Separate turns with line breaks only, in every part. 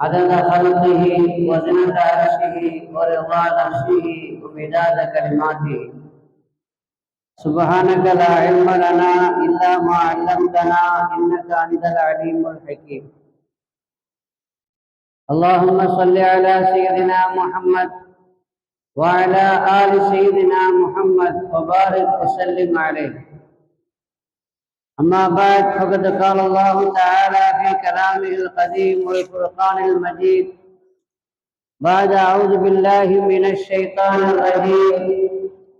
عدد خلقه وزنة عرشه ورضا نفسه ومداد كلماته. سبحانك لا علم لنا إلا ما علمتنا إنك أنت العليم الحكيم. اللهم صل على سيدنا محمد وعلى آل سيدنا محمد وبارك وسلم عليه. أما بعد فقد قال الله تعالى في كلامه القديم والفرقان المجيد بعد أعوذ بالله من الشيطان الرجيم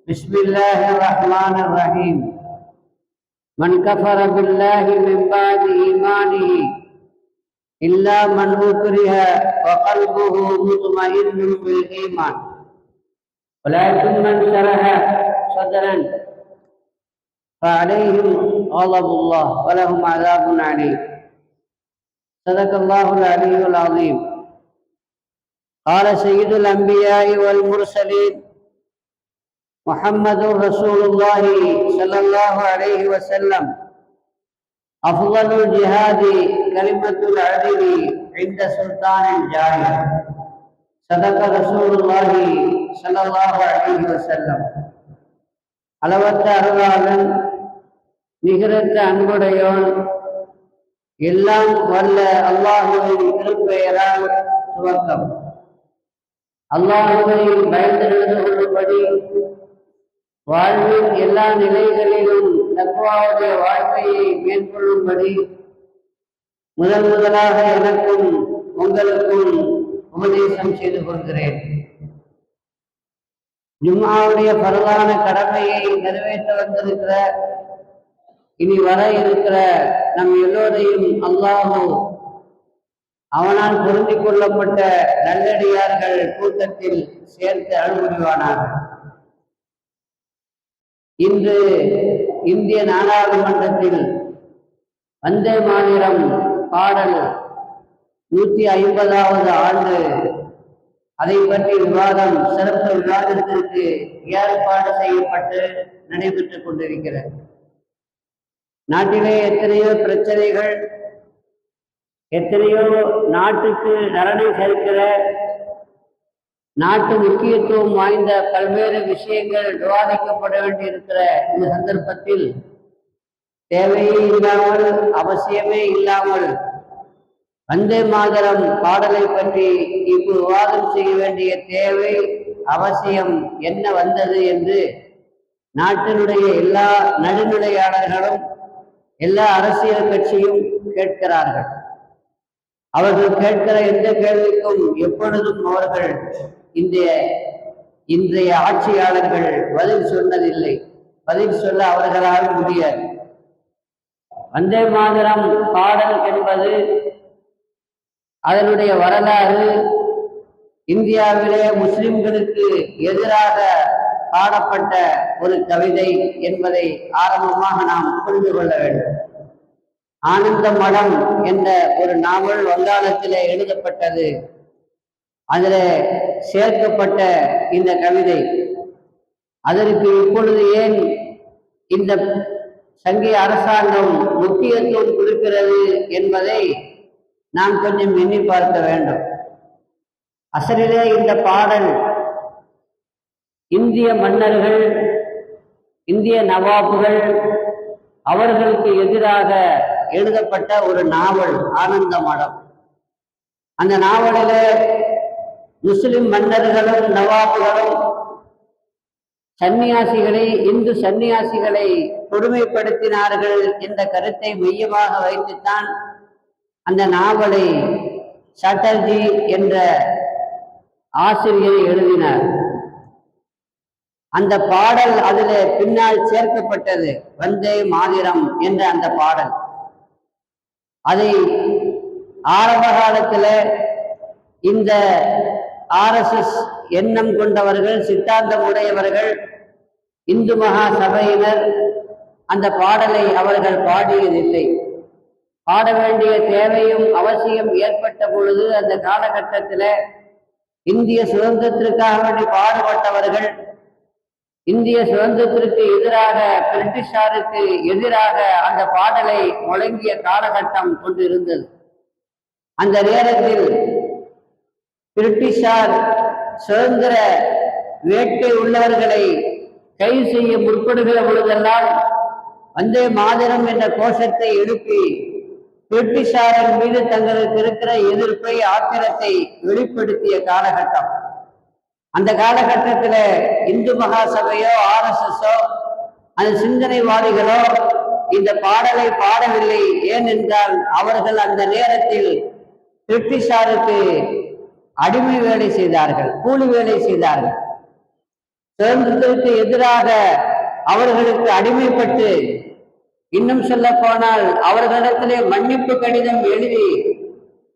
بسم الله الرحمن الرحيم. من كفر بالله من بعد إيمانه إلا من أكره وقلبه مطمئن بالإيمان. ولكن من شرح صدرا فعليهم غضب الله ولهم عذاب عليم صدق الله العلي العظيم قال سيد الأنبياء والمرسلين محمد رسول الله صلى الله عليه وسلم أفضل الجهاد كلمة العدل عند سلطان جاهل صدق رسول الله صلى الله عليه وسلم அளவற்ற அருளாளன் நிகரற்ற அன்புடையோன். எல்லாம் வல்ல அல்லாஹுவின் திருப்பெயரால் துவக்கம். அல்லாஹுவை பயந்து நடந்து கொள்ளும்படி வாழ்வின் எல்லா நிலைகளிலும் தக்குவாவுடைய வாழ்க்கையை மேற்கொள்ளும்படி முதன் முதலாக எனக்கும் உங்களுக்கும் உபதேசம் செய்து கொள்கிறேன். ஜும்மாவுடைய பரவான கடமையை நிறைவேற்ற வந்திருக்கிற இனி வர இருக்கிற நம் எல்லோரையும் அல்லாஹோ அவனால் பொருந்தி கொள்ளப்பட்ட நல்லடியார்கள் கூட்டத்தில் சேர்த்து அனுமதிவானார்கள் இன்று இந்திய நாடாளுமன்றத்தில் வந்தே மாநிலம் பாடல் நூத்தி ஐம்பதாவது ஆண்டு. அதை பற்றி விவாதம் சிறப்பு விவாதத்திற்கு ஏற்பாடு செய்யப்பட்டு நடைபெற்றுக் கொண்டிருக்கிறது. நாட்டிலே எத்தனையோ பிரச்சனைகள் எத்தனையோ நாட்டுக்கு நலனை சேர்க்கிற நாட்டு முக்கியத்துவம் வாய்ந்த பல்வேறு விஷயங்கள் விவாதிக்கப்பட வேண்டியிருக்கிற இந்த சந்தர்ப்பத்தில் தேவையே இல்லாமல் அவசியமே இல்லாமல் வந்தே மாதரம் பாடலை பற்றி இப்போ விவாதம் செய்ய வேண்டிய தேவை அவசியம் என்ன வந்தது என்று நாட்டினுடைய எல்லா நடுநிலையாளர்களும் எல்லா அரசியல் கட்சியும் கேட்கிறார்கள். அவர்கள் கேட்கிற எந்த கேள்விக்கும் எப்பொழுதும் அவர்கள் இன்றைய இன்றைய ஆட்சியாளர்கள் பதில் சொன்னதில்லை. பதில் சொல்ல அவர்களால் முடியாது. வந்தே மாதரம் பாடல் என்பது அதனுடைய வரலாறு இந்தியாவிலே முஸ்லிம்களுக்கு எதிராக பாடப்பட்ட ஒரு கவிதை என்பதை ஆரம்பமாக நாம் புரிந்து கொள்ள வேண்டும். ஆனந்த மடம் என்ற ஒரு நாவல் வங்காளத்திலே எழுதப்பட்டது. அதில் சேர்க்கப்பட்ட இந்த கவிதை. அதற்கு இப்பொழுது ஏன் இந்த சங்கிய அரசாங்கம் முக்கியத்துவம் கொடுக்கிறது என்பதை நாம் கொஞ்சம் எண்ணி பார்க்க வேண்டும். அசலிலே இந்த பாடல் இந்திய மன்னர்கள் இந்திய நவாபுகள் அவர்களுக்கு எதிராக எழுதப்பட்ட ஒரு நாவல் ஆனந்த மடம். அந்த நாவலில முஸ்லிம் மன்னர்களும் நவாபுகளும் சன்னியாசிகளை இந்து சன்னியாசிகளை கொடுமைப்படுத்தினார்கள் என்ற கருத்தை மையமாக வைத்துத்தான் அந்த நாவலை சட்டர்ஜி என்ற ஆசிரியர் எழுதினார். அந்த பாடல் அதில் பின்னால் சேர்க்கப்பட்டது வந்தே மாதிரம் என்ற அந்த பாடல். அதை ஆரம்ப காலத்தில் இந்த ஆர்எஸ்எஸ் எண்ணம் கொண்டவர்கள் சித்தாந்தம் உடையவர்கள் இந்து மகா சபையினர் அந்த பாடலை அவர்கள் பாடியதில்லை. பாட வேண்டிய தேவையும் அவசியம் ஏற்பட்ட பொழுது அந்த காலகட்டத்தில் இந்திய சுதந்திரத்திற்காக வேண்டி பாடுபட்டவர்கள் இந்திய சுதந்திரத்திற்கு எதிராக பிரிட்டிஷாருக்கு எதிராக அந்த பாடலை முழங்கிய காலகட்டம் கொண்டு இருந்தது அந்த நேரத்தில் பிரிட்டிஷார் சுதந்திர வேட்கை உள்ளவர்களை கைது செய்ய முற்படுகிற பொழுதெல்லாம் வந்தே மாதரம் என்ற கோஷத்தை எழுப்பி பிரிட்டிஷாரின் மீது தங்களுக்கு இருக்கிற எதிர்ப்பை ஆத்திரத்தை வெளிப்படுத்திய காலகட்டம். அந்த காலகட்டத்தில் இந்து மகாசபையோ ஆர்எஸ்எஸோ அந்த சிந்தனைவாதிகளோ இந்த பாடலை பாடவில்லை. ஏனென்றால் அவர்கள் அந்த நேரத்தில் பிரிட்டிஷாருக்கு அடிமை வேலை செய்தார்கள் கூலி வேலை செய்தார்கள். சுதந்திரத்திற்கு எதிராக அவர்களுக்கு அடிமைப்பட்டு இன்னும் சொல்ல போனால் அவர்களிடத்திலே மன்னிப்பு கடிதம் எழுதி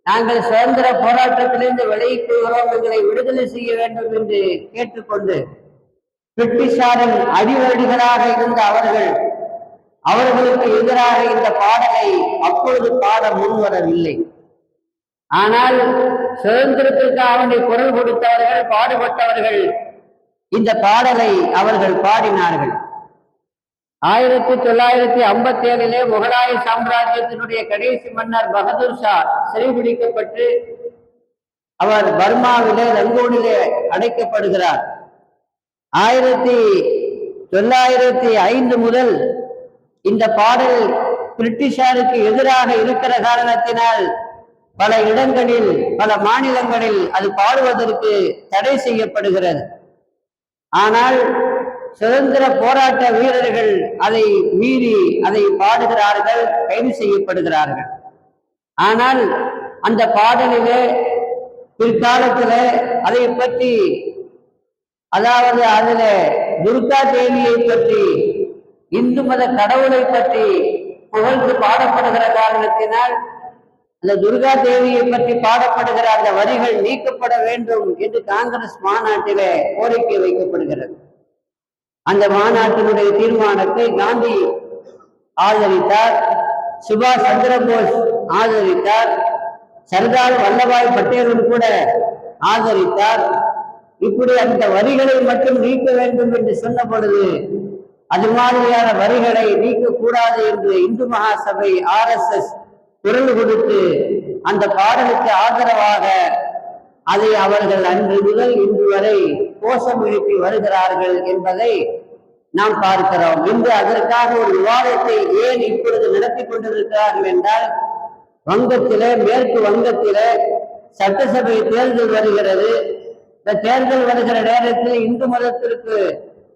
நாங்கள் சுதந்திர போராட்டத்திலிருந்து விலகிக் கொள்கிறோம் எங்களை விடுதலை செய்ய வேண்டும் என்று கேட்டுக்கொண்டு பிரிட்டிஷாரின் அடிவடிகளாக இருந்த அவர்கள் அவர்களுக்கு எதிராக இந்த பாடலை அப்பொழுது பாட முன்வரவில்லை. ஆனால் சுதந்திரத்திற்காக வேண்டி குரல் கொடுத்தவர்கள் பாடுபட்டவர்கள் இந்த பாடலை அவர்கள் பாடினார்கள். ஆயிரத்தி தொள்ளாயிரத்தி ஐம்பத்தி ஏழிலே முகலாய சாம்ராஜ்யத்தினுடைய கடைசி மன்னர் பகதூர் ஷா சிறைபிடிக்கப்பட்டு அவர் பர்மாவிலே ரங்கூனிலே அடைக்கப்படுகிறார். ஆயிரத்தி தொள்ளாயிரத்தி ஐந்து முதல் இந்த பாடல் பிரிட்டிஷாருக்கு எதிராக இருக்கிற காரணத்தினால் பல இடங்களில் பல மாநிலங்களில் அது பாடுவதற்கு தடை செய்யப்படுகிறது. ஆனால் சுதந்திர போராட்ட வீரர்கள் அதை மீறி அதை பாடுகிறார்கள் கைது செய்யப்படுகிறார்கள். ஆனால் அந்த பாடலிலே பிற்காலத்தில் அதை பற்றி அதாவது அதில் துர்கா தேவியை பற்றி இந்து மத கடவுளை பற்றி புகழ்ந்து பாடப்படுகிற காரணத்தினால் அந்த துர்கா தேவியை பற்றி பாடப்படுகிற அந்த வரிகள் நீக்கப்பட வேண்டும் என்று காங்கிரஸ் மாநாட்டிலே கோரிக்கை வைக்கப்படுகிறது. அந்த மாநாட்டினுடைய தீர்மானத்தை காந்தி ஆதரித்தார் சுபாஷ் சந்திரபோஸ் ஆதரித்தார் சர்தார் வல்லபாய் பட்டேலும் கூட ஆதரித்தார். இப்படி அந்த வரிகளை மட்டும் நீக்க வேண்டும் என்று சொன்ன பொழுது அது மாதிரியான வரிகளை நீக்கக்கூடாது என்று Hindu Mahasabha R S S குரல் கொடுத்து அந்த பாடலுக்கு ஆதரவாக அதை அவர்கள் அன்று முதல் இன்று வரை கோஷம் எழுப்பி வருகிறார்கள் என்பதை நாம் பார்க்கிறோம். இன்று அதற்காக ஒரு விவாதத்தை ஏன் இப்பொழுது நடத்தி கொண்டிருக்கிறார்கள் என்றால் வங்கத்திலே மேற்கு வங்கத்திலே சட்டசபை தேர்தல் வருகிறது. இந்த தேர்தல் வருகிற நேரத்தில் இந்து மதத்திற்கு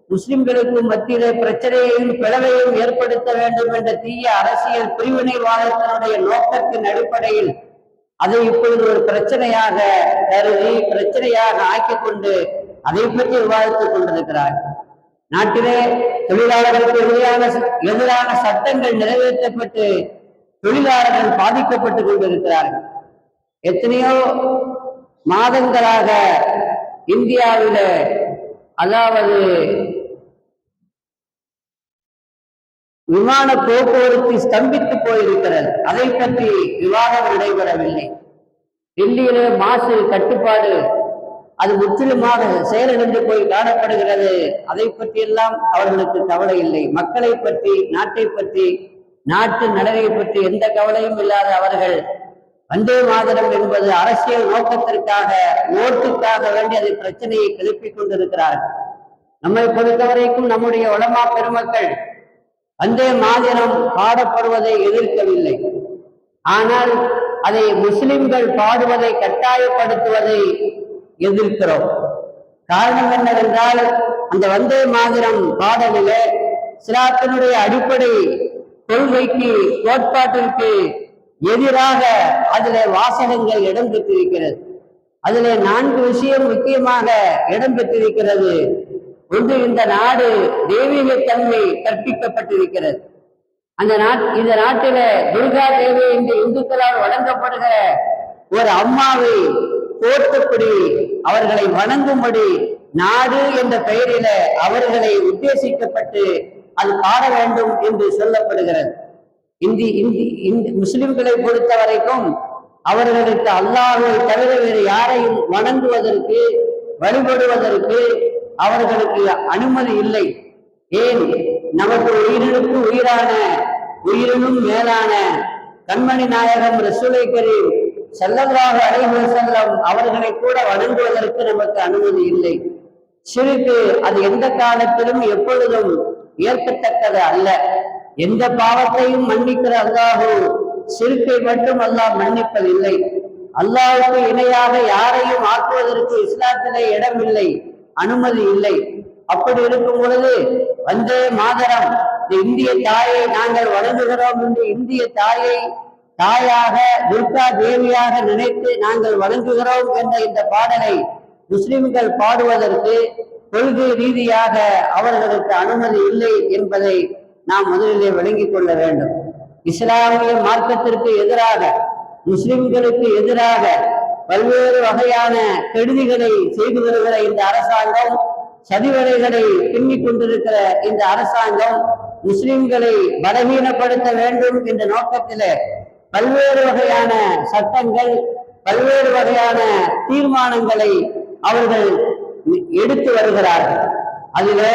முஸ்லிம்களுக்கும் மத்தியிலே பிரச்சனையையும் பிளவையும் ஏற்படுத்த வேண்டும் என்ற தீய அரசியல் பிரிவினைவாதத்தினுடைய நோக்கத்தின் அடிப்படையில் அதை இப்பொழுது ஒரு பிரச்சனையாக கருதி பிரச்சனையாக ஆக்கிக் கொண்டு அதை பற்றி விவாதித்துக் கொண்டிருக்கிறார். நாட்டிலே தொழிலாளர்களுக்கு எதிரான எதிரான சட்டங்கள் நிறைவேற்றப்பட்டு தொழிலாளர்கள் பாதிக்கப்பட்டுக் கொண்டிருக்கிறார்கள். எத்தனையோ மாதங்களாக இந்தியாவில அதாவது விமான போக்குவரத்து ஸ்தம்பித்து போயிருக்கிறது. அதை பற்றி விவாதம் நடைபெறவில்லை. டெல்லியிலே மாசு கட்டுப்பாடு அது முற்றிலுமாக செயலிழந்து போய் காணப்படுகிறது. அதை பற்றியெல்லாம் அவர்களுக்கு கவலை இல்லை. மக்களை பற்றி நாட்டை பற்றி நாட்டு நலனை பற்றி எந்த கவலையும் இல்லாத அவர்கள் வந்தே மாதரம் என்பது அரசியல் நோக்கத்திற்காக ஓட்டுக்காக வேண்டி அதை பிரச்சனையை கிளப்பிக் கொண்டிருக்கிறார்கள். நம்மை பொறுத்தவரைக்கும் நம்முடைய உலமா பெருமக்கள் வந்தே மாதிரம் பாடப்படுவதை எதிர்க்கவில்லை. ஆனால் அதை முஸ்லிம்கள் பாடுவதை கட்டாயப்படுத்துவதை எதிர்க்கிறோம். காரணம் என்னவென்றால் அந்த வந்தே மாதிரம் பாடலிலே சிலாத்தினுடைய அடிப்படை கொள்கைக்கு கோட்பாட்டிற்கு எதிராக அதிலே வாசகங்கள் இடம்பெற்றிருக்கிறது. அதிலே நான்கு விஷயம் முக்கியமாக இடம்பெற்றிருக்கிறது. ஒன்று இந்த நாடு தெய்வீகத்தன்மை கற்பிக்கப்பட்டிருக்கிறது. அந்த நாட் இந்த நாட்டில துர்கா தேவி இந்த இந்துக்களால் வழங்கப்படுகிற ஒரு அம்மாவை போர்த்தப்படி அவர்களை வணங்கும்படி நாடு என்ற பெயரில அவர்களை உத்தேசிக்கப்பட்டு அது பாட வேண்டும் என்று சொல்லப்படுகிறது. இந்தி இந்தி இந்த முஸ்லிம்களை பொறுத்த வரைக்கும் அவர்களுக்கு அல்லாஹை தவிர வேறு யாரையும் வணங்குவதற்கு வழிபடுவதற்கு அவர்களுக்கு அனுமதி இல்லை. ஏன்? நமக்கு உயிரினுக்கு உயிரான உயிரினும் மேலான கண்மணி நாயகம் ரசூலை கரீம் செல்லதாக அழைவு செல்லம் அவர்களை கூட வணங்குவதற்கு நமக்கு அனுமதி இல்லை. சிறுக்கு அது எந்த காலத்திலும் எப்பொழுதும் ஏற்கத்தக்கது அல்ல. எந்த பாவத்தையும் மன்னிக்கிற அல்லாஹோ சிறுக்கை மட்டும் அல்லாஹ் மன்னிப்பதில்லை. அல்லாஹுக்கு இணையாக யாரையும் ஆக்குவதற்கு இஸ்லாத்திலே இடமில்லை. அனுமதி இல்லை. அப்படி இருக்கும் பொழுது வந்தே மாதரம் இந்திய தாயை நாங்கள் வழங்குகிறோம் என்று இந்திய தாயை தாயாக துர்கா தேவியாக நினைத்து நாங்கள் வழங்குகிறோம் என்ற இந்த பாடலை முஸ்லிம்கள் பாடுவதற்கு கொள்கை ரீதியாக அவர்களுக்கு அனுமதி இல்லை என்பதை நாம் முதலிலே விளங்கிக் கொள்ள வேண்டும். இஸ்லாமிய மார்க்கத்திற்கு எதிராக முஸ்லிம்களுக்கு எதிராக பல்வேறு வகையான கெடுதிகளை செய்து வருகிற இந்த அரசாங்கம் சதிவலைகளை பின்னிக் கொண்டிருக்கிற இந்த அரசாங்கம் முஸ்லிம்களை பலவீனப்படுத்த வேண்டும் என்ற நோக்கத்திலே பல்வேறு வகையான சட்டங்கள் பல்வேறு வகையான தீர்மானங்களை அவர்கள் எடுத்து வருகிறார்கள். அதில்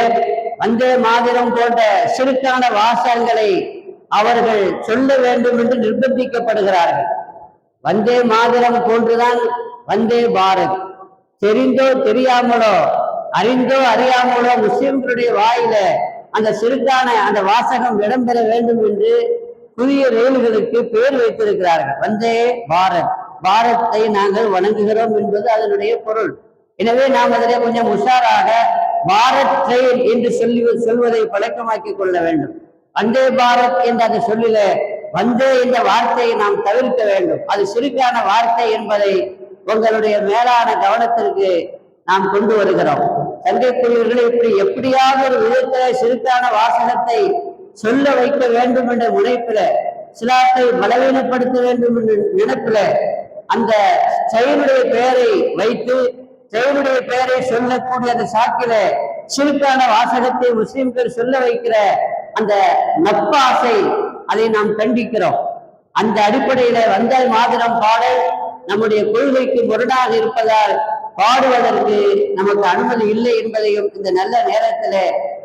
வந்தே மாதிரம் போன்ற சிறுக்கான வாசகங்களை அவர்கள் சொல்ல வேண்டும் என்று நிர்பந்திக்கப்படுகிறார்கள். வந்தே மாதரம் போன்றுதான் வந்தே பாரத். தெரிந்தோ தெரியாமலோ அறிந்தோ அறியாமலோ முஸ்லிம்களுடைய வாயில அந்த சிறுக்கான அந்த வாசகம் இடம்பெற வேண்டும் என்று புதிய ரயில்களுக்கு பேர் வைத்திருக்கிறார்கள். வந்தே பாரத். பாரத்தை நாங்கள் வணங்குகிறோம் என்பது அதனுடைய பொருள். எனவே நாம் அதிலே கொஞ்சம் உஷாராக பாரத் ட்ரெயின் என்று சொல்லி சொல்வதை பழக்கமாக்கிக் கொள்ள வேண்டும். வந்தே பாரத் என்ற அந்த சொல்லில வந்தே இந்த வார்த்தையை நாம் தவிர்க்க வேண்டும். அது சுருக்கான வார்த்தை என்பதை உங்களுடைய மேலான கவனத்திற்கு நாம் கொண்டு வருகிறோம். சங்கைக்குரியவர்களை இப்படி எப்படியாவது ஒரு விதத்தில சிறுக்கான வாசகத்தை சொல்ல வைக்க வேண்டும் என்ற முனைப்பில சிலாத்தை பலவீனப்படுத்த வேண்டும் என்ற நினைப்பில அந்த செயலுடைய பெயரை வைத்து செயலுடைய பெயரை சொல்லக்கூடிய அந்த சாக்கில சிறுக்கான வாசகத்தை முஸ்லிம்கள் சொல்ல வைக்கிற அந்த நப்பாசை அதை நாம் கண்டிக்கிறோம். அந்த அடிப்படையில வந்தால் மாதிரம் பாடல் நம்முடைய கொள்கைக்கு முரணாக இருப்பதால் பாடுவதற்கு நமக்கு அனுமதி இல்லை என்பதையும் இந்த நல்ல நேரத்துல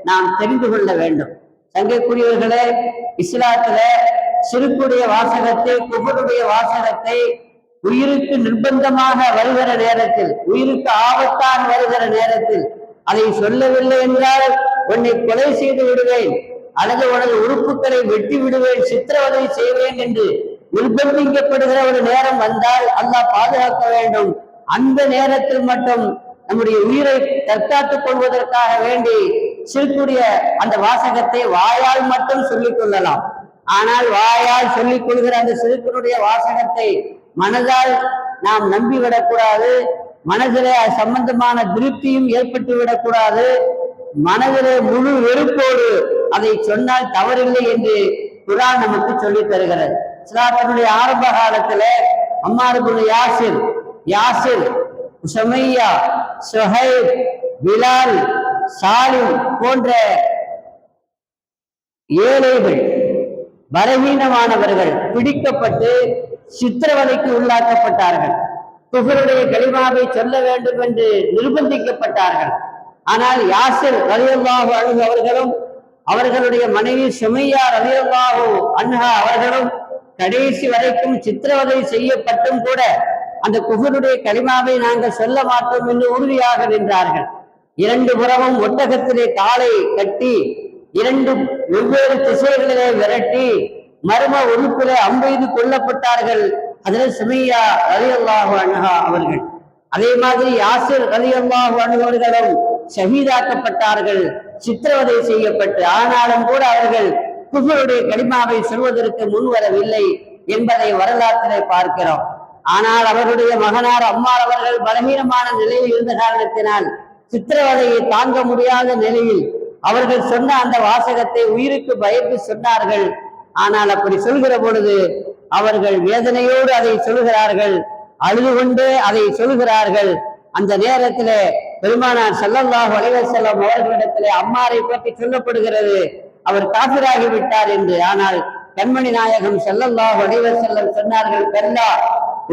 நாம் தெரிந்து கொள்ள வேண்டும். சங்கைக்குரியவர்களே இஸ்லாத்துல சிறுக்குடைய வாசகத்தை குபருடைய வாசகத்தை உயிருக்கு நிர்பந்தமாக வருகிற நேரத்தில் உயிருக்கு ஆபத்தான் வருகிற நேரத்தில் அதை சொல்லவில்லை என்றால் உன்னை கொலை செய்து விடுவேன். அல்லது உனது உறுப்புகளை வெட்டி விடுவேன் சித்திரவதை செய்வேன் என்று நிர்பந்திக்கப்படுகிற ஒரு நேரம் வந்தால் அல்லாஹ் பாதுகாக்க வேண்டும். அந்த நேரத்தில் மட்டும் நம்முடைய உயிரை தற்காத்துக் கொள்வதற்காக வேண்டி சிறுக்குடைய அந்த வாசகத்தை வாயால் மட்டும் சொல்லிக் கொள்ளலாம். ஆனால் வாயால் சொல்லிக் கொள்கிற அந்த சிறுக்கனுடைய வாசகத்தை மனதால் நாம் நம்பி விடக்கூடாது மனதிலே அது சம்பந்தமான திருப்தியும் ஏற்பட்டு விடக்கூடாது மனதிலே முழு வெறுப்போடு அதை சொன்னால் தவறில்லை என்று குரான் நமக்கு சொல்லி தருகிறது. இஸ்லாத்தினுடைய ஆரம்ப காலத்துல அம்மாருக்குள்ள Yasir Yasir Sumayya Suhaib Bilal Salim போன்ற ஏழைகள் பலவீனமானவர்கள் பிடிக்கப்பட்டு சித்திரவதைக்கு உள்ளாக்கப்பட்டார்கள். குஃபருடைய கலிமாவை சொல்ல வேண்டும் என்று நிர்பந்திக்கப்பட்டார்கள். ஆனால் யாசிர் ரலியல்லாஹு அன்ஹு அவர்களும் அவர்களுடைய மனைவி செமையார் ரலியல்லாஹு அன்ஹா அவர்களும் கடைசி வரைக்கும் சித்திரவதை செய்யப்பட்டும் கூட அந்த குஃபருடைய கலிமாவை நாங்கள் சொல்ல மாட்டோம் என்று உறுதியாக நின்றார்கள். இரண்டு புறமும் ஒட்டகத்திலே காலை கட்டி இரண்டு வெவ்வேறு திசைகளிலே விரட்டி மர்ம உறுப்பிலே அம்பெய்து கொல்லப்பட்டார்கள் அதில் சுமையா அலி அல்லாஹு அன்ஹா அவர்கள். அதே மாதிரி யாசிர் அலி அல்லாஹு அனுபவர்களும் ஷஹீதாக்கப்பட்டார்கள் சித்திரவதை செய்யப்பட்டு ஆனாலும் கூட அவர்கள் குஃபருடைய கடிமாவை சொல்வதற்கு முன்வரவில்லை என்பதை வரலாற்றிலே பார்க்கிறோம். ஆனால் அவருடைய மகனார் அம்மார் அவர்கள் பலவீனமான நிலையில் இருந்த காரணத்தினால் சித்திரவதையை தாங்க முடியாத நிலையில் அவர்கள் சொன்ன அந்த வாசகத்தை உயிருக்கு பயந்து சொன்னார்கள். ஆனால் அப்படி சொல்கிற பொழுது அவர்கள் வேதனையோடு அதை சொல்கிறார்கள் அழுது கொண்டே அதை சொல்கிறார்கள். அந்த நேரத்திலே பெருமானார் ஸல்லல்லாஹு அலைஹி வஸல்லம் அவர்களிடத்திலே அம்மாரை பற்றி சொல்லப்படுகிறது. அவர் காபிராகி விட்டார் என்று. ஆனால் கண்மணி நாயகம் செல்லல்லாஹ் அலைஹி வஸல்லம் சொன்னார்கள் கல்லா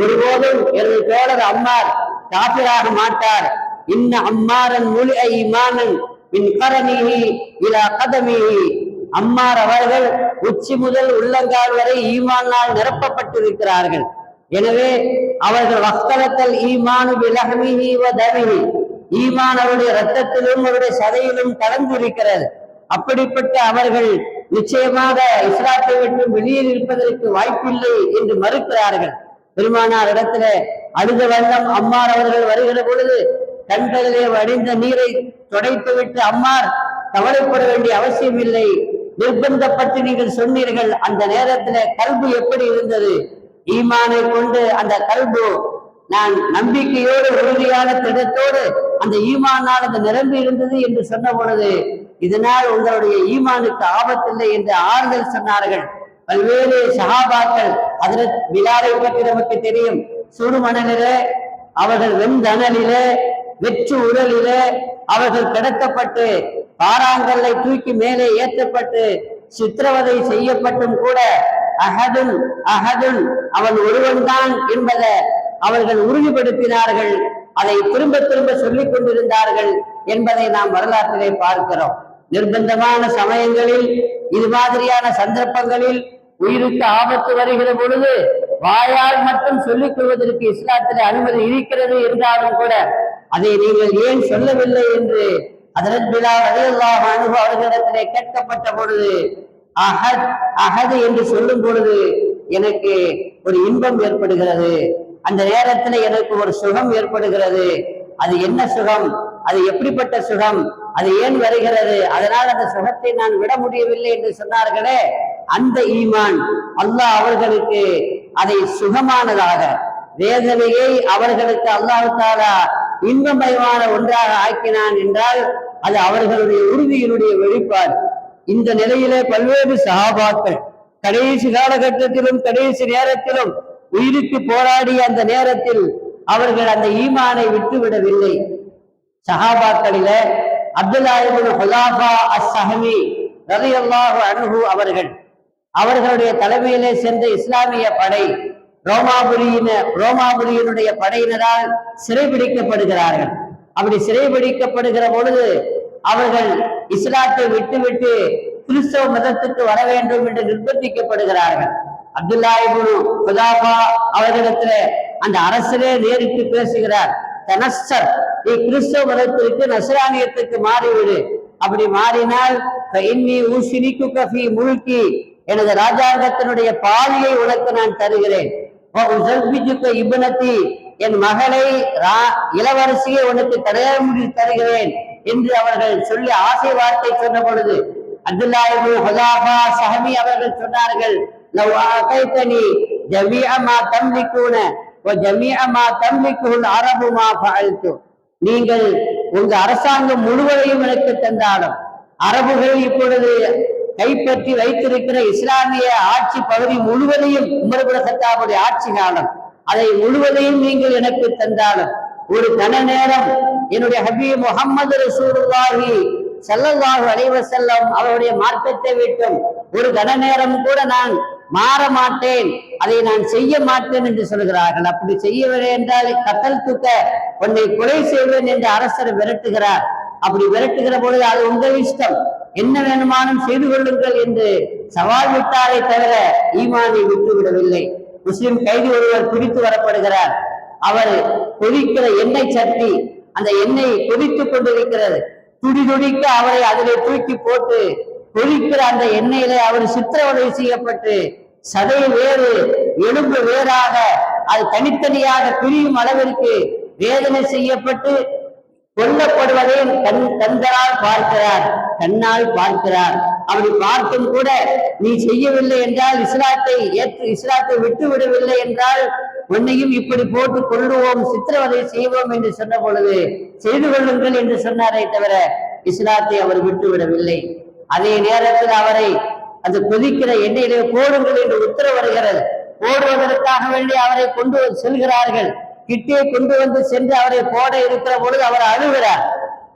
ஒருபோதும் எனது தோழர் அம்மார் காபிராக மாட்டார். இன்ன அம்மாரன் முழு ஈமானன் மின் கரணிஹி இலா கதமிஹி. அம்மார் அவர்கள் உச்சி முதல் உள்ளங்கால் வரை ஈமானால் நிரப்பப்பட்டிருக்கிறார்கள். எனவே அவர்கள் வக்தலத்தல் ஈமானு விலகமிஹி வ தமிஹி. ஈமான் அவருடைய ரத்தத்திலும் அவருடைய சதையிலும் கலந்திருக்கிறது. அப்படிப்பட்ட அவர்கள் நிச்சயமாக இஸ்லாத்தை விட்டு வெளியில் இருப்பதற்கு வாய்ப்பில்லை என்று மறுக்கிறார்கள். பெருமானார் இடத்துல அழுத வண்ணம் அம்மார் அவர்கள் வருகிற பொழுது கண்களிலே வடிந்த நீரை துடைத்து விட்டு அம்மார் கவலைப்பட வேண்டிய அவசியம் இல்லை. நிர்பந்தப்பட்டு நீங்கள் சொன்னீர்கள். அந்த நேரத்துல கல்பு எப்படி இருந்தது? ஈமானை கொண்டு அந்த கல்பு நான் நம்பிக்கையோடு உறுதியான திடத்தோடு அந்த ஈமானால் அது நிரம்பி இருந்தது என்று சொன்ன பொழுது இதனால் உங்களுடைய ஈமானுக்கு ஆபத்தில்லை என்று ஆறுதல் சொன்னார்கள். பல்வேறு சகாபாக்கள் அதில் விழாவை பற்றி நமக்கு தெரியும். சுடுமணலில அவர்கள் வெண்தணலில வெற்று உடலில அவர்கள் கிடக்கப்பட்டு பாறாங்கல்லை தூக்கி மேலே ஏற்றப்பட்டு சித்திரவதை செய்யப்பட்டும் கூட அகதுன் அகதுன் அவன் ஒருவன்தான் என்பதை அவர்கள் உறுதிப்படுத்தினார்கள். அதை திரும்ப திரும்ப சொல்லிக் கொண்டிருந்தார்கள் என்பதை நாம் வரலாற்றிலே பார்க்கிறோம். நிர்பந்தமான சமயங்களில் இது மாதிரியான சந்தர்ப்பங்களில் உயிருக்கு ஆபத்து வருகிற பொழுது வாயால் மட்டும் சொல்லிக் கொள்வதற்கு இஸ்லாத்தில் அனுமதி இருக்கிறது என்றாலும் கூட அதை நீங்கள் ஏன் சொல்லவில்லை என்று அதன் பிலால் ரலியல்லாஹு அனுபவ அவர்களிடத்திலே கேட்கப்பட்ட பொழுது அஹத் அஹது என்று சொல்லும் பொழுது எனக்கு ஒரு இன்பம் ஏற்படுகிறது. அந்த நேரத்தில் எனக்கு ஒரு சுகம் ஏற்படுகிறது. அது என்ன சுகம்? அது எப்படிப்பட்ட சுகம்? அது ஏன் வருகிறது? அதனால் அந்த சுகத்தை நான் விட முடியவில்லை என்று சொன்னார்களே. அந்த ஈமான் அல்லாஹ் அவர்களுக்கு அதை சுகமானதாக வேதனையை அவர்களுக்கு அல்லாஹ் தாலா இன்பமயமான ஒன்றாக ஆக்கினான் என்றால் அது அவர்களுடைய உறுதியினுடைய வெளிப்பாடு. இந்த நிலையிலே பல்வேறு சகாபாக்கள் கடைசி காலகட்டத்திலும் கடைசி நேரத்திலும் உயிருக்கு போராடிய அந்த நேரத்தில் அவர்கள் அந்த ஈமானை விட்டுவிடவில்லை. சஹாபாக்களில அப்துல்லாஹிபின் ஹுலாஃபா அஸ்-சஹமி அவர்கள் அவர்களுடைய தலைமையிலே சென்ற இஸ்லாமிய படை ரோமாபுரியின ரோமாபுரியினுடைய படையினரால் சிறைபிடிக்கப்படுகிறார்கள். அப்படி சிறைபிடிக்கப்படுகிற பொழுது அவர்கள் இஸ்லாத்தை விட்டுவிட்டு கிறிஸ்தவ மதத்துக்கு வர வேண்டும் என்று நிர்பந்திக்கப்படுகிறார்கள். அப்துல்லாஹிபுரு குதாபா அவர்களிடத்துல அந்த அரசரே நேரிட்டு பேசுகிறார். தனஸ்ஸர் நீ கிறிஸ்தவ மதத்திற்கு நசரானியத்துக்கு மாறிவிடு. அப்படி மாறினால் இன்னி ஊசினிக்கு கஃபி முழுக்கி எனது ராஜாங்கத்தினுடைய பாலியை உனக்கு நான் தருகிறேன். உசல்பிஜுக்க இபனத்தி. என் மகளை ரா- இளவரசியை உனக்கு கல்யாணம் முடித்து தருகிறேன். என்று அவர்கள் சொல்லி ஆசை வார்த்தை சொன்ன பொழுது அப்துல்லாஹிபு ஹுதாஃபா சஹமி அவர்கள் சொன்னார்கள். لو آتيتني جميع ما تملكون وجميع ما تملكه العرب அரபு فعلت. நீங்கள் உங்க அரசாங்கம் முழுவதையும் எனக்கு தந்தாலும் அரபுகள் இப்பொழுது கைப்பற்றி வைத்திருக்கிற இஸ்லாமிய ஆட்சி பகுதி முழுவதையும் உமர்புல சத்தாவுடைய ஆட்சி காலம் அதை முழுவதையும் நீங்கள் எனக்கு தந்தாலும் ஒரு கன நேரம் என்னுடைய ஹபி முகமது ரசூலுல்லாஹி ஸல்லல்லாஹு அலைவ செல்லம் அவருடைய மார்க்கத்தை விட்டும் ஒரு கன நேரம் கூட நான் மாற மாட்டேன். அதை நான் செய்ய மாட்டேன் என்று சொல்கிறார்கள் அப்படி செய்யவில்லை என்றால் கத்தல் தூக்க உன்னை கொலை செய்வேன் என்று அரசர் விரட்டுகிறார். அப்படி விரட்டுகிற பொழுது அது உங்கள் இஷ்டம். என்ன வேணுமானும் செய்து கொள்ளுங்கள் என்று சவால் விட்டாரை தவிர ஈமானை விட்டுவிடவில்லை. முஸ்லிம் கைதி ஒருவர் பிடித்து வரப்படுகிறார். அவர் கொதிக்கிற எண்ணெய் சட்டி அந்த எண்ணெய் கொதித்துக் கொண்டிருக்கிறது. துடி துடிக்க அவரை அதிலே தூக்கி போட்டு கொதிக்கிற அந்த எண்ணெயிலே அவர் சித்திரவதை செய்யப்பட்டு சதை வேறு எலும்பு வேறாக அது தனித்தனியாக பிரியும் அளவிற்கு வேதனை செய்யப்பட்டு கொல்லப்படுவதை தன் தந்தரால் பார்க்கிறார் தன்னால் பார்க்கிறார். அப்படி பார்த்தும் கூட நீ செய்யவில்லை என்றால் இஸ்லாத்தை ஏற்று இஸ்லாத்தை விட்டு விடவில்லை என்றால் உன்னையும் இப்படி போட்டு கொள்ளுவோம் சித்திரவதை செய்வோம் என்று சொன்ன பொழுது செய்து கொள்ளுங்கள் என்று சொன்னாரே தவிர இஸ்லாத்தை அவர் விட்டு விடவில்லை. அதே நேரத்தில் அவரை அந்த கொதிக்கிற எண்ணெயிலே போடுங்கள் என்று உத்தரவு வருகிறது போடுவதற்காக வேண்டி அவரை கொண்டு வந்து செல்கிறார்கள். கிட்டே கொண்டு வந்து சென்று அவரை போட இருக்கிற பொழுது அவர் அழுகிறார்.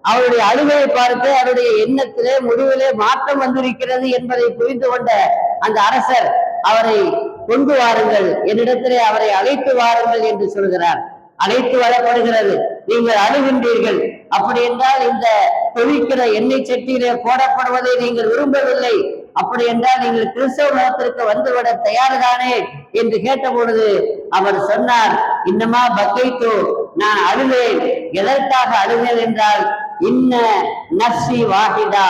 அவருடைய அழுகையை பார்த்து அவருடைய எண்ணத்திலே முடிவிலே மாற்றம் வந்திருக்கிறது என்பதை புரிந்து கொண்ட அந்த அரசர் அவரை கொண்டு வாருங்கள் என்னிடத்திலே அவரை அழைத்து வாருங்கள் என்று சொல்கிறார். அழைத்து வரப்படுகிறது. நீங்கள் அழுகின்றீர்கள். அப்படி என்றால் இந்த கொதிக்கிற எண்ணெய் சட்டியிலே போடப்படுவதை நீங்கள் விரும்பவில்லை. அப்படி என்றால் நீங்கள் கிறிஸ்தவ மதத்திற்கு வந்துவிட தயார்தானே என்று கேட்ட பொழுது அவர் சொன்னார் இன்னமா பக்கைத்து நான் அழுவேன். எதற்காக அழுவேன் என்றால் இன்ன நர்சி வாஹிதா.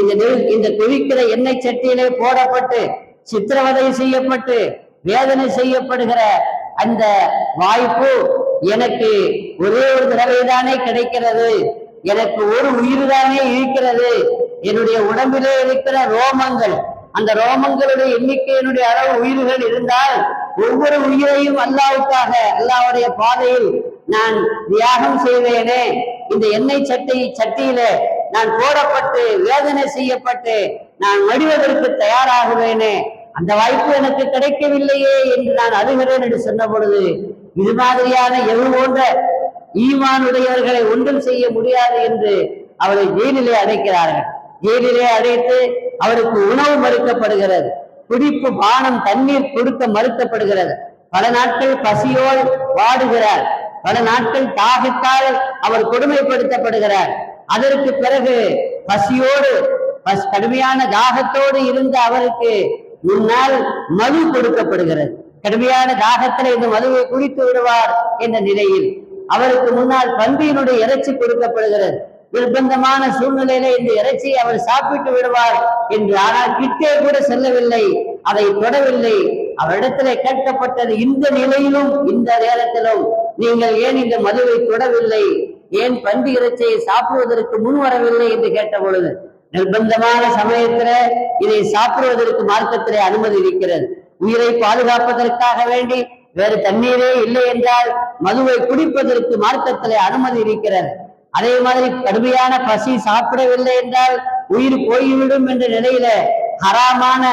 இந்த இந்த கொதிக்கிற எண்ணெய் சட்டியிலே போடப்பட்டு சித்திரவதை செய்யப்பட்டு வேதனை செய்யப்படுகிற அந்த வாய்ப்பு எனக்கு ஒரே ஒரு தடவை தானே கிடைக்கிறது. எனக்கு ஒரு உயிர் தானே இருக்கிறது. என்னுடைய உடம்பிலே இருக்கிற ரோமங்கள் அந்த ரோமங்களுடைய எண்ணிக்கையினுடைய அளவு உயிர்கள் இருந்தால் ஒவ்வொரு உயிரையும் அல்லாவுக்காக அல்லாவுடைய பாதையில் நான் தியாகம் செய்வேனே. இந்த எண்ணெய் சட்டி சட்டியில நான் போடப்பட்டு வேதனை செய்யப்பட்டு நான் மடிவதற்கு தயாராகுவேனே. அந்த வாய்ப்பு எனக்கு கிடைக்கவில்லையே என்று நான் அழுகிறேன் என்று சொன்ன பொழுது இது மாதிரியான எது போன்ற ஈமானுடையவர்களை ஒன்றும் செய்ய முடியாது என்று அவரை ஜெயிலிலே அடைக்கிறார்கள். ஜெயிலிலே அடைத்து அவருக்கு உணவு மறுக்கப்படுகிறது. குடிப்பு பானம் தண்ணீர் கொடுக்க மறுக்கப்படுகிறது. பல நாட்கள் பசியோல் வாடுகிறார். பல நாட்கள் தாகத்தால் அவர் கொடுமைப்படுத்தப்படுகிறார். அதற்கு பிறகு பசியோடு பஸ் கடுமையான தாகத்தோடு இருந்த அவருக்கு முன்னால் மது கொடுக்கப்படுகிறது. கடுமையான தாகத்திலே இந்த மதுவை குடித்து விடுவார் என்ற நிலையில் அவருக்கு முன்னால் பன்றியினுடைய இறைச்சி கொடுக்கப்படுகிறது. நிர்பந்தமான சூழ்நிலையில இந்த இறைச்சியை அவர் சாப்பிட்டு விடுவார் என்று ஆனால் கிட்டே கூட செல்லவில்லை. அதை தொடவில்லை. அவரிடத்திலே கேட்கப்பட்டது இந்த நிலையிலும் இந்த நேரத்திலும் நீங்கள் ஏன் இந்த மதுவை தொடவில்லை? ஏன் பன்றி இறைச்சியை சாப்பிடுவதற்கு முன் வரவில்லை என்று கேட்ட பொழுது நிர்பந்தமான சமயத்துல இதை சாப்பிடுவதற்கு மார்க்கத்திலே அனுமதி இருக்கிறது. உயிரை பாதுகாப்பதற்காக வேண்டி வேறு தண்ணீரே இல்லை என்றால் மதுவை குடிப்பதற்கு மார்க்கத்திலே அனுமதி இருக்கிறது. அதே மாதிரி கடுமையான பசி சாப்பிடவில்லை என்றால் உயிர் போய்விடும் என்ற நிலையில ஹராமான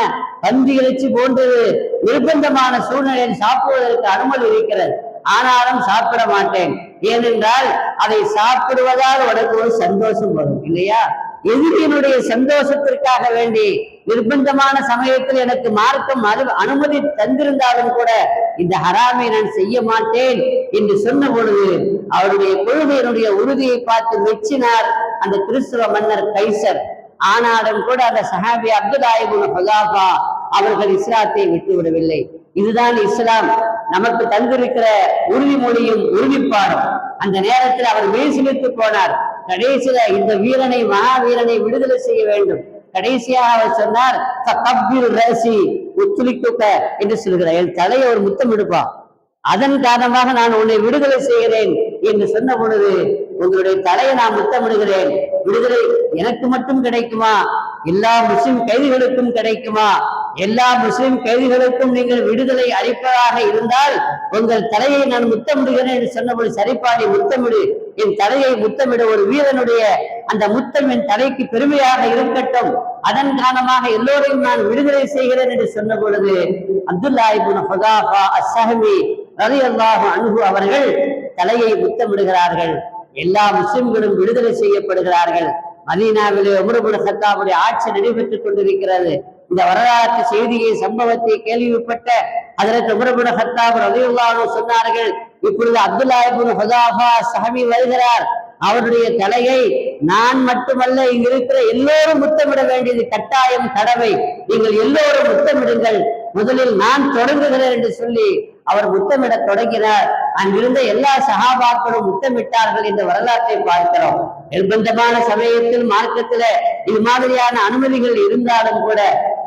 பந்தி இறைச்சி போன்றது நிர்பந்தமான சூழ்நிலையில் சாப்பிடுவதற்கு அனுமதி இருக்கிறது. ஆனாலும் சாப்பிட மாட்டேன். ஏனென்றால் அதை சாப்பிடுவதால் உனக்கு ஒரு சந்தோஷம் வரும் இல்லையா? எதிரியினுடைய சந்தோஷத்திற்காக வேண்டி நிர்பந்தமான சமயத்தில் எனக்கு மார்க்கம் அனு- அனுமதி தந்திருந்தாலும் கூட இந்த ஹராமை நான் செய்ய மாட்டேன் என்று சொன்ன பொழுது அவருடைய கொள்கையினுடைய உறுதியை பார்த்து மெச்சினார் அந்த கிறிஸ்துவ மன்னர் கைசர். ஆனாலும் கூட அந்த சஹாபி அப்துல்லாஹிபுன் ஹுதாஃபா அவர்கள் இஸ்லாத்தை விட்டு விடவில்லை. இதுதான் இஸ்லாம். நமக்கு தந்திருக்கிற உறுதிமொழியும் உறுதிப்பாடும். அந்த நேரத்தில் அவர் மெய்சிலித்து போனார். கடைசியில இந்த வீரனை மகாவீரனை விடுதலை செய்ய வேண்டும். கடைசியாக அவர் சொன்னார் ரசி ரஸி என்று சொல்கிறார் என் தலையை ஒரு முத்தம் எடுப்பான் அதன் காரணமாக நான் உன்னை விடுதலை செய்கிறேன் என்று சொன்ன பொழுது உங்களுடைய தலையை நான் முத்தமிடுகிறேன். விடுதலை எனக்கு மட்டும் கிடைக்குமா? எல்லா முஸ்லிம் கைதிகளுக்கும் கிடைக்குமா? எல்லா முஸ்லிம் கைதிகளுக்கும் நீங்கள் விடுதலை அளிப்பதாக இருந்தால் உங்கள் தலையை நான் முத்தமிடுகிறேன் என்று சொன்னபொழுது சரிப்பாடி முத்தமிடு. என் தலையை முத்தமிட ஒரு வீரனுடைய அந்த முத்தம் என் தலைக்கு பெருமையாக இருக்கட்டும். அதன் காரணமாக எல்லோரையும் நான் விடுதலை செய்கிறேன் என்று சொன்ன பொழுது அப்துல்லா அசஹமி ரவி அல்லாஹு ரலியல்லாஹு அவர்கள் தலையை முத்தமிடுகிறார்கள். எல்லா முஸ்லிம்களும் விடுதலை செய்யப்படுகிறார்கள். மதீனாவிலே உமர்புல் சத்தாவுடைய ஆட்சி நடைபெற்றுக் கொண்டிருக்கிறது. இந்த வரலாற்று செய்தியை சம்பவத்தை கேள்விப்பட்ட அதற்கு உமர்புல் ஹத்தாப் ரவி சொன்னார்கள் இப்பொழுது அப்துல்லா இப்னு ஹுதாஃபா சஹமி வருகிறார். அவருடைய தலையை நான் மட்டுமல்ல இங்க இருக்கிற எல்லோரும் முத்தமிட வேண்டியது கட்டாயம் கடவை நீங்கள் எல்லோரும் முத்தமிடுங்கள். முதலில் நான் தொடங்குகிறேன் என்று சொல்லி அவர் முத்தமிட தொடங்கினார். அங்கிருந்த எல்லா சகாபாக்களும் முத்தமிட்டார்கள் என்ற வரலாற்றை பார்க்கிறோம். நிர்பந்தமான சமயத்தில் மார்க்கத்தில இது மாதிரியான அனுமதிகள் இருந்தாலும் கூட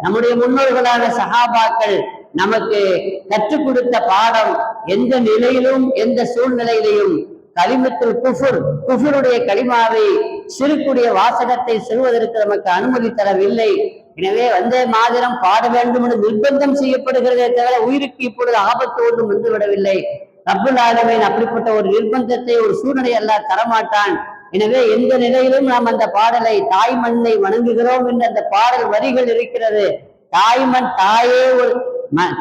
நம்முடைய முன்னோர்களான சகாபாக்கள் நமக்கு கற்றுக் கொடுத்த பாடம் எந்த நிலையிலும் எந்த சூழ்நிலையிலையும் களிமத்தில் குஃபுர் குஃபுருடைய கலிமாவை சிறுக்குடைய வாசகத்தை செல்வதற்கு நமக்கு அனுமதி தரவில்லை. எனவே வந்தே மாதிரம் பாட வேண்டும் என்று நிர்பந்தம் செய்யப்படுகிறதே தவிர உயிருக்கு இப்பொழுது ஆபத்து ஒன்றும் வந்துவிடவில்லை ரப்புல் ஆலமீன் அப்படிப்பட்ட ஒரு நிர்பந்தத்தை ஒரு சூழ்நிலை எல்லாம் தரமாட்டான். எனவே எந்த நிலையிலும் நாம் அந்த பாடலை தாய் மண்ணை வணங்குகிறோம் என்று அந்த பாடல் வரிகள் இருக்கிறது. தாய்மண் தாயே ஒரு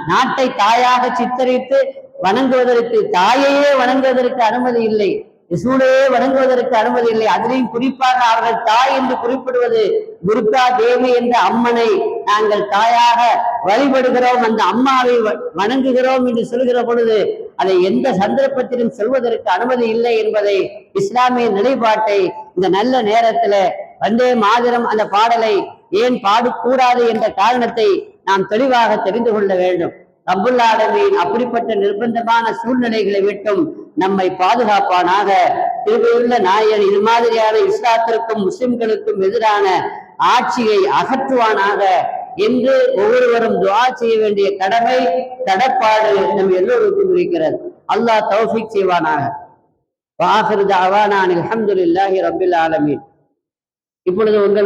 நாட்டை தாயாக சித்தரித்து வணங்குவதற்கு தாயையே வணங்குவதற்கு அனுமதி இல்லை. யசூடையே வணங்குவதற்கு அனுமதி இல்லை. அதிலையும் குறிப்பாக அவர்கள் தாய் என்று குறிப்பிடுவது துர்கா தேவி என்ற அம்மனை நாங்கள் தாயாக வழிபடுகிறோம். அந்த அம்மாவை வணங்குகிறோம் என்று சொல்கிற பொழுது அதை எந்த சந்தர்ப்பத்திலும் சொல்வதற்கு அனுமதி இல்லை என்பதை இஸ்லாமிய நிலைப்பாட்டை இந்த நல்ல நேரத்துல வந்தே மாதிரம் அந்த பாடலை ஏன் பாடக்கூடாது என்ற காரணத்தை நாம் தெளிவாக தெரிந்து கொள்ள வேண்டும். ரப்புல் அப்படிப்பட்ட நிர்பந்தமான சூழ்நிலைகளை விட்டும் நம்மை பாதுகாப்பானாக. திருவையுள்ள நாயன் இது மாதிரியான இஸ்லாத்திற்கும் முஸ்லிம்களுக்கும் எதிரான ஆட்சியை அகற்றுவானாக. என்று ஒவ்வொருவரும் துவா செய்ய வேண்டிய கடமை கடப்பாடு நம் எல்லோருக்கும் இருக்கிறது. அல்லாஹ் தௌஃபிக் செய்வானாக. வாஹிர் தஅவானா அனில் ஹம்துலில்லாஹி ஆலமீன். இப்பொழுது உங்களுக்கு